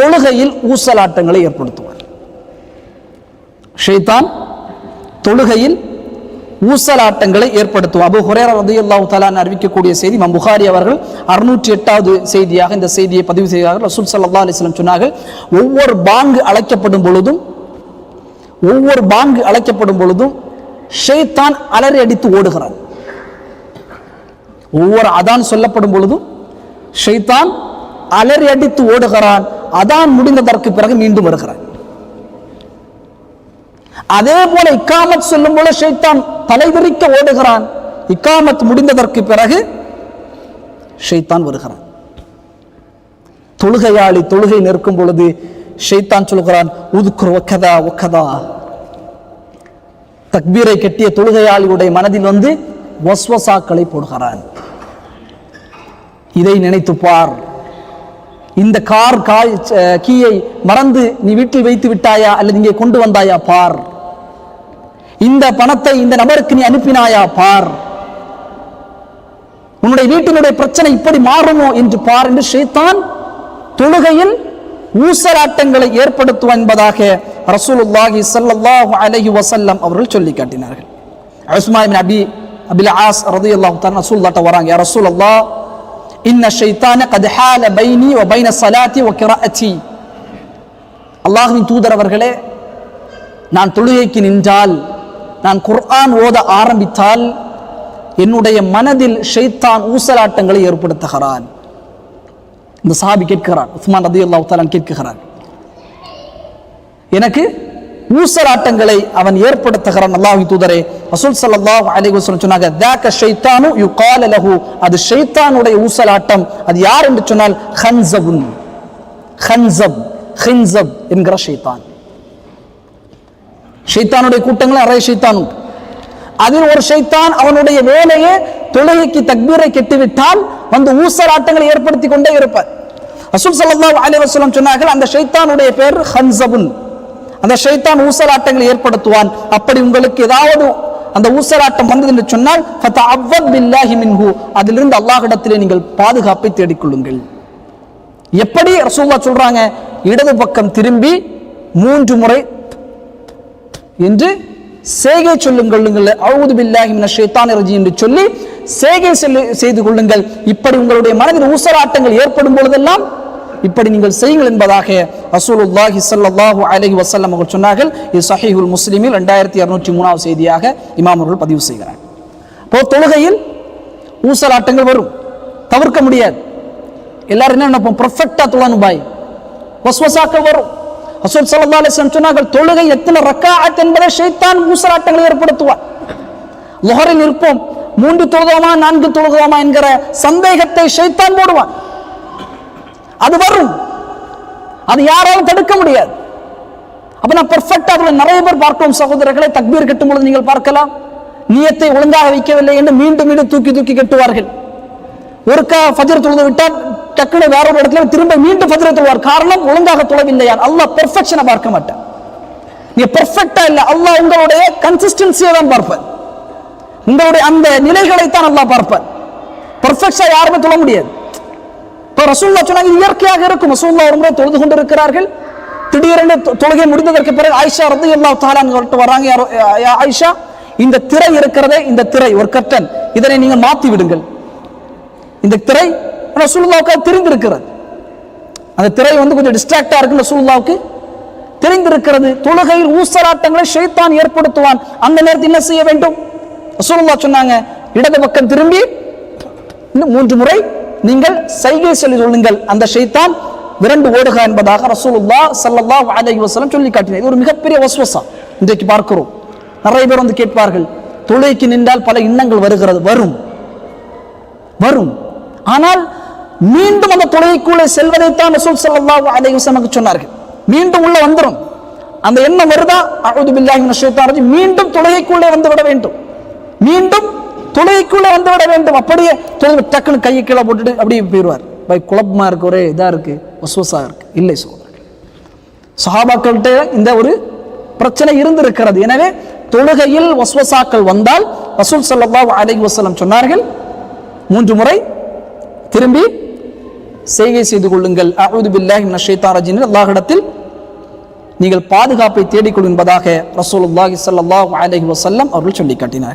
தொழுகையில் ஊசலாட்டங்களை ஏற்படுத்துவார். ஷெய்தான் தொழுகையில் ஊசலாட்டங்களை ஏற்படுத்தும் அபு ஹுரேரா ரதியுல்லாஹு தஆலா அறிவிக்கக்கூடிய செய்தி மம் புகாரி அவர்கள் அறுநூற்றி எட்டாவது செய்தியாக இந்த செய்தியை பதிவு செய்தார்கள் ரசூல் சல்லா அலிஸ்லம் சொன்னார்கள் ஒவ்வொரு பாங்கு அழைக்கப்படும் பொழுதும் ஒவ்வொரு பாங்கு அழைக்கப்படும் பொழுதும் ஷெய்தான் அலறி அடித்து ஓடுகிறான் ஒவ்வொரு அதான் சொல்லப்படும் பொழுதும் ஷெய்தான் அலறி அடித்து ஓடுகிறான். அதான் முடிந்ததற்கு பிறகு மீண்டும் வருகிறான் அதே போல இக்காமத் சொல்லும் போல ஷைத்தான் தலைவிரிக்க ஓடுகிறான். இக்காமத் முடிந்ததற்கு பிறகு ஷைத்தான் வருகிறான். தொழுகையாளி தொழுகை நிற்கும் பொழுது ஷைத்தான் சொல்கிறான் உதுக்குர் ஒக்கதா ஒக்கதா தக்பீரை கட்டிய தொழுகையாளியுடைய மனதில் வந்து ஒஸ்வசாக்களை போடுகிறான். இதை நினைத்து பார். இந்த கார் காய் கீயை மறந்து நீ வீட்டில் வைத்து விட்டாயா அல்லது இங்கே கொண்டு வந்தாயா? பார். இந்த பணத்தை இந்த நபருக்கு நீ அனுப்பினாயா? பார். உன்னுடைய வீட்டினுடைய பிரச்சனை இப்படி மாறுமோ என்று பார் என்று ஷைத்தான் தொழுகையில் ஊசலாட்டங்களை ஏற்படுத்துவான் என்பதாக ரசூலுல்லாஹி ஸல்லல்லாஹு அலைஹி வஸல்லம் அவர்கள் சொல்லி காட்டினார்கள். உஸ்மான் இப்னு அபி அபில் ஆஸ் ரலியல்லாஹு தஆலா ரசூலுல்லாஹ்ட்ட வராங்க ரசூல் அல்லாஹ் இன்ன ஷைத்தான கத் பைனி வ பைன சலாத்தி ஒ கிராஅத்தி. அல்லாஹ்வின் தூதர் அவர்களே நான் தொழுகைக்கு நின்றால் நான் குர்ஆன் ஓத ஆரம்பித்தால் என்னுடைய மனதில் ஷைத்தான் ஊசலாட்டங்களை ஏற்படுத்துகிறான். இந்த சாபி கேட்கிறார் உஸ்மான் ரதி அல்லாஹ் கேட்கிறார். எனக்கு ஊசலாட்டங்களை அவன் ஏற்படுத்துகிறான். அல்லாஹ் தூதரே அசுல் சல்லாஹ் அலைஹி சொன்னாங்க தேக்க ஷைத்தானு யுகால லஹு. அது ஷைத்தானுடைய ஊசலாட்டம். அது யார் என்று சொன்னால் ஹன்சபுன். ஹன்சப். ஹின்சப் என்கிற ஷைத்தான். ஷைத்தானுடைய கூட்டங்கள் நிறைய ஷைத்தான் உண்டு. அதில் ஒரு ஷைத்தான் அவனுடைய வேலையை தொழுகைக்கு தக்பீரை கெட்டுவிட்டால் வந்து ஊசலாட்டங்களை ஏற்படுத்தி கொண்டே இருப்பார். அசுல் சல்லாஹ் அலைஹி சொன்னார்கள் அந்த ஷைத்தானுடைய பேர் ஹன்சபுன். அந்த ஷைத்தான் ஊசலாட்டங்களை ஏற்படுத்துவான். அப்படி உங்களுக்கு ஏதாவது அந்த ஊசலாட்டம் வந்தது என்று சொன்னால் அதிலிருந்து அல்லாஹிடத்திலே நீங்கள் பாதுகாப்பை தேடிக்கொள்ளுங்கள். எப்படி ரசூல்லா சொல்றாங்க? இடது பக்கம் திரும்பி மூன்று முறை என்று சேகை சொல்லுங்கள். அவுது பில்லாஹி ஷேத்தான் ரஜி என்று சொல்லி சேகை செல்லு செய்து கொள்ளுங்கள். இப்படி உங்களுடைய மனதில் ஊசலாட்டங்கள் ஏற்படும் பொழுதெல்லாம் இப்படி நீங்கள் செய்யுங்கள் என்பதாக ரசூலுல்லாஹி சல்லாஹூ அலஹி வசல்லம் அவர்கள் சொன்னார்கள். இது சஹீஹுல் முஸ்லீமில் ரெண்டாயிரத்தி இரநூற்றி மூணாவது செய்தியாக இமாம் அவர்கள் பதிவு செய்கிறார். இப்போ தொழுகையில் ஊசலாட்டங்கள் வரும். தவிர்க்க முடியாது. எல்லாரும் என்ன நினைப்போம்? பர்ஃபெக்டாக தொழணும் பாய். வஸ்வசாக்கள் வரும். அசூல் சல்லா அலிஸ்லம் சொன்னார்கள் தொழுகை எத்தனை ரக்காத் என்பதை ஷைத்தான் ஊசலாட்டங்களை ஏற்படுத்துவார். லொஹரில் இருப்போம். மூன்று தொழுதோமா நான்கு தொழுதோமா என்கிற சந்தேகத்தை ஷைத்தான் போடுவான். அது வரும். அது யாராலும் தடுக்க முடியாது. அப்ப நான் பெர்ஃபெக்டா அதுல நிறைய பேர் பார்க்கிறோம் சகோதரர்களை. தக்பீர் கட்டும் பொழுது நீங்கள் பார்க்கலாம். நீயத்தை ஒழுங்காக வைக்கவில்லை என்று மீண்டும் மீண்டும் தூக்கி தூக்கி கட்டுவார்கள். ஒருக்கா ஃபஜர் தொழுது விட்டால் டக்குனு வேற ஒரு இடத்துல திரும்ப மீண்டும் ஃபஜர் தொழுவார். காரணம் ஒழுங்காக தொழவில்லையா அல்லாஹ் பெர்ஃபெக்ஷனை பார்க்க மாட்டேன். நீ பெர்ஃபெக்டா இல்லை அல்லாஹ் உங்களுடைய கன்சிஸ்டன்சியை தான் பார்ப்பேன். உங்களுடைய அந்த நிலைகளை தான் அல்லாஹ் பார்ப்பார் பெர்ஃபெக்ஷா யாருமே தொழ முடியாது. இப்போ ரசூல்லா சொன்னாங்க இயற்கையாக இருக்கும். ரசூல்லா ஒரு முறை தொழுது கொண்டு இருக்கிறார்கள் திடீரென்று தொழுகை முடிந்ததற்கு பிறகு ஆயிஷா ரத்து எல்லா தாலான்னு வராங்க. யா ஆயிஷா இந்த திரை இருக்கிறதே இந்த திரை ஒரு கர்டன். இதனை நீங்கள் மாத்தி விடுங்கள். இந்த திரை ரசூல்லாவுக்கு தெரிந்திருக்கிறது. அந்த திரை வந்து கொஞ்சம் டிஸ்ட்ராக்டா இருக்கு ரசூல்லாவுக்கு தெரிந்திருக்கிறது. தொழுகையில் ஊசலாட்டங்களை ஷைத்தான் ஏற்படுத்துவான். அந்த நேரத்தில் என்ன செய்ய வேண்டும்? ரசூல்லா சொன்னாங்க இடது பக்கம் திரும்பி இன்னும் மூன்று முறை நீங்கள் சைகை சொல்லி சொல்லுங்கள். அந்த ஷைத்தான் விரண்டு ஓடுக என்பதாக ரசூலுல்லா ஸல்லல்லாஹு அலை வசலம் சொல்லி காட்டினார். இது ஒரு மிகப்பெரிய வஸ்வசா இன்றைக்கு பார்க்கிறோம். நிறைய பேர் வந்து கேட்பார்கள் தொழுகைக்கு நின்றால் பல எண்ணங்கள் வருகிறது. வரும். வரும். ஆனால் மீண்டும் அந்த தொழுகைக்குள்ளே செல்வதைத்தான் ரசூல் சல்லா அலை வஸல்லம் சொன்னார்கள். மீண்டும் உள்ள வந்துரும் அந்த எண்ணம் வருதா? அஊது பில்லாஹி மீண்டும் தொழுகைக்குள்ளே வந்து விட வேண்டும். மீண்டும் தொழுகைக்குள்ளே வந்து விட வேண்டும். அப்படியே தொழுகை டக்குன்னு கையை கீழே போட்டுட்டு அப்படியே போயிடுவார். பை குழப்பமா இருக்கு ஒரே இதா இருக்கு ஒசுவசாக இருக்கு. இல்லை சகோதரர்கள் சஹாபாக்கள்கிட்ட இந்த ஒரு பிரச்சனை இருந்திருக்கிறது. எனவே தொழுகையில் வஸ்வசாக்கள் வந்தால் ரசூல் சல்லா அலை வசலம் சொன்னார்கள் மூன்று முறை திரும்பி செய்கை செய்து கொள்ளுங்கள். அவுது பில்லாஹி நஷேதா ஷைத்தானிர் அல்லாஹிடத்தில் நீங்கள் பாதுகாப்பை தேடிக்கொள் என்பதாக ரசூலுல்லாஹி சல்லாஹ் அலஹி வசல்லம் அவர்கள் சொல்லி காட்டினார்